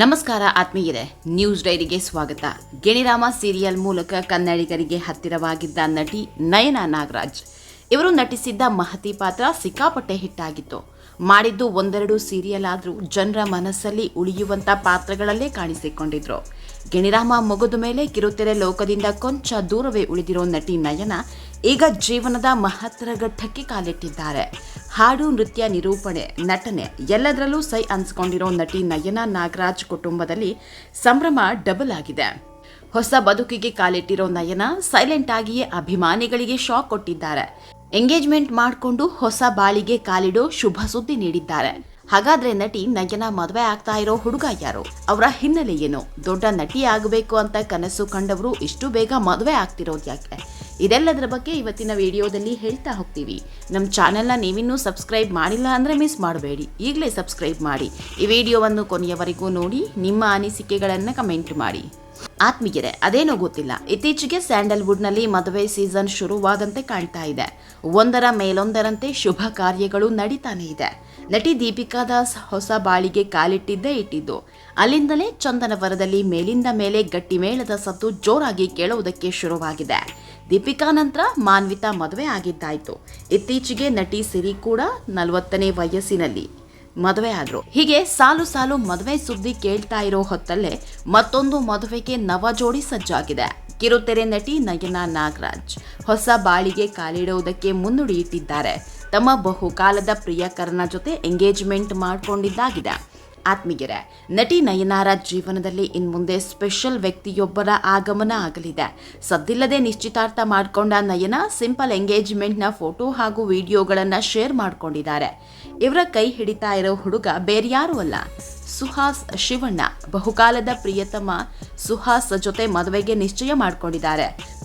ನಮಸ್ಕಾರ ಆತ್ಮೀಯರೇ, ನ್ಯೂಸ್ ಡೈರಿಗೆ ಸ್ವಾಗತ. ಗಿಣಿರಾಮ ಸೀರಿಯಲ್ ಮೂಲಕ ಕನ್ನಡಿಗರಿಗೆ ಹತ್ತಿರವಾಗಿದ್ದ ನಟಿ ನಯನ ನಾಗರಾಜ್. ಇವರು ನಟಿಸಿದ್ದ ಮಹತಿ ಪಾತ್ರ ಸಿಕ್ಕಾಪಟ್ಟೆ ಹಿಟ್ಟಾಗಿತ್ತು. ಮಾಡಿದ್ದು ಒಂದೆರಡು ಸೀರಿಯಲ್ ಆದರೂ ಜನರ ಮನಸ್ಸಲ್ಲಿ ಉಳಿಯುವಂಥ ಪಾತ್ರಗಳಲ್ಲೇ ಕಾಣಿಸಿಕೊಂಡಿದ್ರು. ಗಿಣಿರಾಮ ಮುಗಿದ ಮೇಲೆ ಕಿರುತೆರೆ ಲೋಕದಿಂದ ಕೊಂಚ ದೂರವೇ ಉಳಿದಿರೋ ನಟಿ ನಯನ ಈಗ ಜೀವನದ ಮಹತ್ತರ ಘಟ್ಟಕ್ಕೆ ಕಾಲಿಟ್ಟಿದ್ದಾರೆ. ಹಾಡು, ನೃತ್ಯ, ನಿರೂಪಣೆ, ನಟನೆ ಎಲ್ಲದರಲ್ಲೂ ಸೈ ಅನ್ಸ್ಕೊಂಡಿರೋ ನಟಿ ನಯನ ನಾಗರಾಜ್ ಕುಟುಂಬದಲ್ಲಿ ಸಂಭ್ರಮ ಡಬಲ್ ಆಗಿದೆ. ಹೊಸ ಬದುಕಿಗೆ ಕಾಲಿಟ್ಟಿರೋ ನಯನ ಸೈಲೆಂಟ್ ಆಗಿಯೇ ಅಭಿಮಾನಿಗಳಿಗೆ ಶಾಕ್ ಕೊಟ್ಟಿದ್ದಾರೆ. ಎಂಗೇಜ್ಮೆಂಟ್ ಮಾಡಿಕೊಂಡು ಹೊಸ ಬಾಳಿಗೆ ಕಾಲಿಡೋ ಶುಭ ಸುದ್ದಿ ನೀಡಿದ್ದಾರೆ. ಹಾಗಾದ್ರೆ ನಟಿ ನಯನ ಮದುವೆ ಆಗ್ತಾ ಇರೋ ಹುಡುಗ ಯಾರು? ಅವರ ಹಿನ್ನೆಲೆ ಏನು? ದೊಡ್ಡ ನಟಿ ಆಗಬೇಕು ಅಂತ ಕನಸು ಕಂಡವರು ಇಷ್ಟು ಬೇಗ ಮದುವೆ ಆಗ್ತಿರೋದು ಯಾಕೆ? ಇದೆಲ್ಲದರ ಬಗ್ಗೆ ಇವತ್ತಿನ ವಿಡಿಯೋದಲ್ಲಿ ಹೇಳ್ತಾ ಹೋಗ್ತೀವಿ. ನಮ್ಮ ಚಾನೆಲ್ನ ನೀವಿನ್ನೂ ಸಬ್ಸ್ಕ್ರೈಬ್ ಮಾಡಿಲ್ಲ ಅಂದರೆ ಮಿಸ್ ಮಾಡಬೇಡಿ. ಈಗಲೇ ಸಬ್ಸ್ಕ್ರೈಬ್ ಮಾಡಿ. ಈ ವಿಡಿಯೋವನ್ನು ಕೊನೆಯವರೆಗೂ ನೋಡಿ, ನಿಮ್ಮ ಅನಿಸಿಕೆಗಳನ್ನು ಕಮೆಂಟ್ ಮಾಡಿ. ಆತ್ಮೀಯರೇ, ಅದೇನೋ ಗೊತ್ತಿಲ್ಲ. ಇತ್ತೀಚೆಗೆ ಸ್ಯಾಂಡಲ್ವುಡ್ನಲ್ಲಿ ಮದುವೆ ಸೀಸನ್ ಶುರುವಾದಂತೆ ಕಾಣ್ತಾ ಇದೆ. ಒಂದರ ಮೇಲೊಂದರಂತೆ ಶುಭ ಕಾರ್ಯಗಳು ನಡೀತಾನೆ ಇದೆ. ನಟಿ ದೀಪಿಕಾ ದಾಸ್ ಹೊಸ ಬಾಳಿಗೆ ಕಾಲಿಟ್ಟಿದ್ದೇ ಇಟ್ಟಿದ್ದು. ಅಲ್ಲಿಂದಲೇ ಚಂದನವರದಲ್ಲಿ ಮೇಲಿಂದ ಮೇಲೆ ಗಟ್ಟಿ ಮೇಳದ ಸದ್ದು ಜೋರಾಗಿ ಕೇಳುವುದಕ್ಕೆ ಶುರುವಾಗಿದೆ. ದೀಪಿಕಾ ನಂತರ ಮಾನ್ವಿತಾ ಮದುವೆ ಆಗಿದ್ದಾಯಿತು. ಇತ್ತೀಚೆಗೆ ನಟಿ ಸಿರಿ ಕೂಡ ನಲವತ್ತನೇ ವಯಸ್ಸಿನಲ್ಲಿ ಮದುವೆ ಆದರು. ಹೀಗೆ ಸಾಲು ಸಾಲು ಮದುವೆ ಸುದ್ದಿ ಕೇಳ್ತಾ ಇರೋ ಹೊತ್ತಲ್ಲೇ ಮತ್ತೊಂದು ಮದುವೆಗೆ ನವ ಜೋಡಿ ಸಜ್ಜಾಗಿದೆ. ಕಿರುತೆರೆ ನಟಿ ನಯನಾ ನಾಗರಾಜ್ ಹೊಸ ಬಾಳಿಗೆ ಕಾಲಿಡುವುದಕ್ಕೆ ಮುನ್ನುಡಿ ಇಟ್ಟಿದ್ದಾರೆ. ತಮ್ಮ ಬಹುಕಾಲದ ಪ್ರಿಯಕರನ ಜೊತೆ ಎಂಗೇಜ್ಮೆಂಟ್ ಮಾಡಿಕೊಂಡಿದ್ದಾಗಿದೆ. ಆತ್ಮೀಯರೇ, ನಟಿ ನಯನಾರ ಜೀವನದಲ್ಲಿ ಇನ್ಮುಂದೆ ಸ್ಪೆಷಲ್ ವ್ಯಕ್ತಿಯೊಬ್ಬರ ಆಗಮನ ಆಗಲಿದೆ. ಸದ್ದಿಲ್ಲದೆ ನಿಶ್ಚಿತಾರ್ಥ ಮಾಡಿಕೊಂಡ ನಯನ ಸಿಂಪಲ್ ಎಂಗೇಜ್ಮೆಂಟ್ನ ಫೋಟೋ ಹಾಗೂ ವಿಡಿಯೋಗಳನ್ನು ಶೇರ್ ಮಾಡಿಕೊಂಡಿದ್ದಾರೆ. ಇವರ ಕೈ ಹಿಡಿತಾ ಇರೋ ಹುಡುಗ ಬೇರ್ಯಾರೂ ಅಲ್ಲ. ಸುಹಾಸ್ ಶಿವಣ್ಣ, ಬಹುಕಾಲದ ಪ್ರಿಯತಮ ಸುಹಾಸ್ ಜೊತೆ ಮದುವೆಗೆ ನಿಶ್ಚಯ ಮಾಡಿಕೊಂಡಿದ್ದಾರೆ.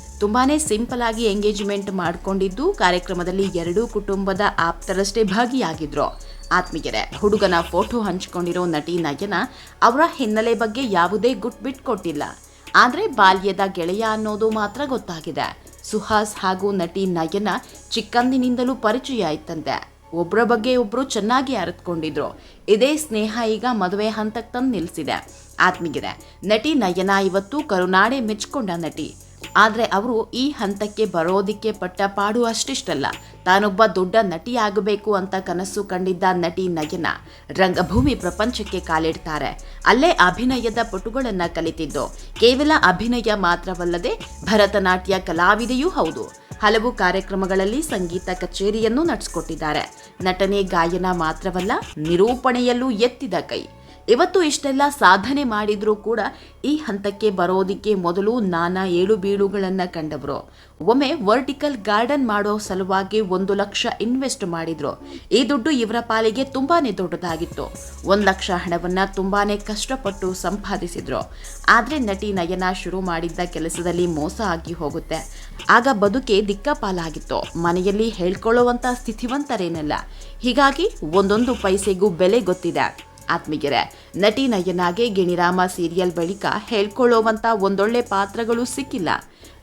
ಸಿಂಪಲ್ ಆಗಿ ಎಂಗೇಜ್ಮೆಂಟ್ ಮಾಡಿಕೊಂಡಿದ್ದು ಕಾರ್ಯಕ್ರಮದಲ್ಲಿ ಎರಡೂ ಕುಟುಂಬದ ಆಪ್ತರಷ್ಟೇ ಭಾಗಿಯಾಗಿದ್ರು. ಆತ್ಮೀಯರೇ, ಹುಡುಗನ ಫೋಟೋ ಹಂಚಿಕೊಂಡಿರೋ ನಟಿ ನಯನ ಅವರ ಹಿನ್ನೆಲೆ ಬಗ್ಗೆ ಯಾವುದೇ ಗುಟ್ ಬಿಟ್ಕೊಟ್ಟಿಲ್ಲ ಆದರೆ ಬಾಲ್ಯದ ಗೆಳೆಯ ಅನ್ನೋದು ಮಾತ್ರ ಗೊತ್ತಾಗಿದೆ. ಸುಹಾಸ್ ಹಾಗೂ ನಟಿ ನಯನ ಚಿಕ್ಕಂದಿನಿಂದಲೂ ಪರಿಚಯ ಇತ್ತಂತೆ ಒಬ್ಬರ ಬಗ್ಗೆ ಒಬ್ಬರು ಚೆನ್ನಾಗಿ ಅರಿತುಕೊಂಡಿದ್ರು. ಇದೇ ಸ್ನೇಹ ಈಗ ಮದುವೆ ಹಂತಕ್ಕೆ ತಂದು ನಿಲ್ಲಿಸಿದೆ ಆತ್ಮೀಯರೇ, ನಟಿ ನಯನ ಇವತ್ತು ಕರುನಾಡೆ ಮೆಚ್ಕೊಂಡ ನಟಿ. ಆದರೆ ಅವರು ಈ ಹಂತಕ್ಕೆ ಬರೋದಿಕ್ಕೆ ಪಟ್ಟ ಪಾಡು ಅಷ್ಟಿಷ್ಟಲ್ಲ. ತಾನೊಬ್ಬ ದೊಡ್ಡ ನಟಿ ಆಗಬೇಕು ಅಂತ ಕನಸು ಕಂಡಿದ್ದ ನಟಿ ನಯನ. ರಂಗಭೂಮಿ ಪ್ರಪಂಚಕ್ಕೆ ಕಾಲಿಡ್ತಾರೆ. ಅಲ್ಲೇ ಅಭಿನಯದ ಪಟುಗಳನ್ನು ಕಲಿತಿದ್ದು. ಕೇವಲ ಅಭಿನಯ ಮಾತ್ರವಲ್ಲದೆ ಭರತನಾಟ್ಯ ಕಲಾವಿದೆಯೂ ಹೌದು. ಹಲವು ಕಾರ್ಯಕ್ರಮಗಳಲ್ಲಿ ಸಂಗೀತ ಕಚೇರಿಯನ್ನು ನಡೆಸಿಕೊಟ್ಟಿದ್ದಾರೆ. ನಟನೆ, ಗಾಯನ ಮಾತ್ರವಲ್ಲ, ನಿರೂಪಣೆಯಲ್ಲೂ ಎತ್ತಿದ ಕೈ. ಇವತ್ತು ಇಷ್ಟೆಲ್ಲ ಸಾಧನೆ ಮಾಡಿದ್ರೂ ಕೂಡ ಈ ಹಂತಕ್ಕೆ ಬರೋದಿಕ್ಕೆ ಮೊದಲು ನಾನಾ ಏಳು ಬೀಳುಗಳನ್ನು ಕಂಡವರು ಒಮ್ಮೆ ವರ್ಟಿಕಲ್ ಗಾರ್ಡನ್ ಮಾಡೋ ಸಲುವಾಗಿ ಒಂದು ಲಕ್ಷ ಇನ್ವೆಸ್ಟ್ ಮಾಡಿದ್ರು. ಈ ದುಡ್ಡು ಇವರ ಪಾಲಿಗೆ ತುಂಬಾನೇ ದೊಡ್ಡದಾಗಿತ್ತು. ಒಂದು ಲಕ್ಷ ಹಣವನ್ನ ತುಂಬಾನೇ ಕಷ್ಟಪಟ್ಟು ಸಂಪಾದಿಸಿದ್ರು. ಆದರೆ ನಟಿ ನಯನ ಶುರು ಮಾಡಿದ್ದ ಕೆಲಸದಲ್ಲಿ ಮೋಸ ಆಗಿ ಹೋಗುತ್ತೆ. ಆಗ ಬದುಕೆ ದಿಕ್ಕಪಾಲಾಗಿತ್ತು. ಮನೆಯಲ್ಲಿ ಹೇಳ್ಕೊಳ್ಳುವಂಥ ಸ್ಥಿತಿವಂತರೇನಲ್ಲ. ಹೀಗಾಗಿ ಒಂದೊಂದು ಪೈಸೆಗೂ ಬೆಲೆ ಗೊತ್ತಿದೆ. ಆತ್ಮೀಯರೇ, ನಟಿ ನಯನಾಗೆ ಗಿಣಿರಾಮ ಸೀರಿಯಲ್ ಬಳಿಕ ಹೇಳ್ಕೊಳ್ಳೋವಂಥ ಒಂದೊಳ್ಳೆ ಪಾತ್ರಗಳು ಸಿಕ್ಕಿಲ್ಲ.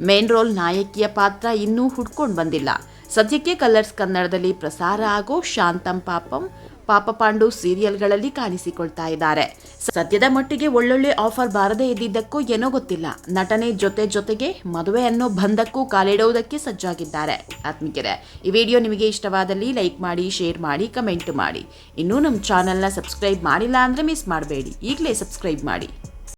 ಮೇನ್ ರೋಲ್ ನಾಯಕಿಯ ಪಾತ್ರ ಇನ್ನೂ ಹುಡ್ಕೊಂಡು ಬಂದಿಲ್ಲ. ಸದ್ಯಕ್ಕೆ ಕಲರ್ಸ್ ಕನ್ನಡದಲ್ಲಿ ಪ್ರಸಾರ ಆಗೋ ಶಾಂತಂ ಪಾಪಂ ಪಾಪ ಪಾಂಡು ಸೀರಿಯಲ್ಗಳಲ್ಲಿ ಕಾಣಿಸಿಕೊಳ್ತಾ ಇದ್ದಾರೆ. ಸದ್ಯದ ಮಟ್ಟಿಗೆ ಒಳ್ಳೊಳ್ಳೆ ಆಫರ್ ಬಾರದೇ ಇದ್ದಿದ್ದಕ್ಕೂ ಏನೋ ಗೊತ್ತಿಲ್ಲ. ನಟನೆ ಜೊತೆ ಜೊತೆಗೆ ಮದುವೆ ಅನ್ನೋ ಬಂಧಕ್ಕೂ ಕಾಲಿಡುವುದಕ್ಕೆ ಸಜ್ಜಾಗಿದ್ದಾರೆ. ಆತ್ಮೀಯರೇ, ಈ ವಿಡಿಯೋ ನಿಮಗೆ ಇಷ್ಟವಾದಲ್ಲಿ ಲೈಕ್ ಮಾಡಿ, ಶೇರ್ ಮಾಡಿ, ಕಮೆಂಟ್ ಮಾಡಿ. ಇನ್ನೂ ನಮ್ಮ ಚಾನೆಲ್ನ ಸಬ್ಸ್ಕ್ರೈಬ್ ಮಾಡಿಲ್ಲ ಅಂದರೆ ಮಿಸ್ ಮಾಡಬೇಡಿ. ಈಗಲೇ ಸಬ್ಸ್ಕ್ರೈಬ್ ಮಾಡಿ.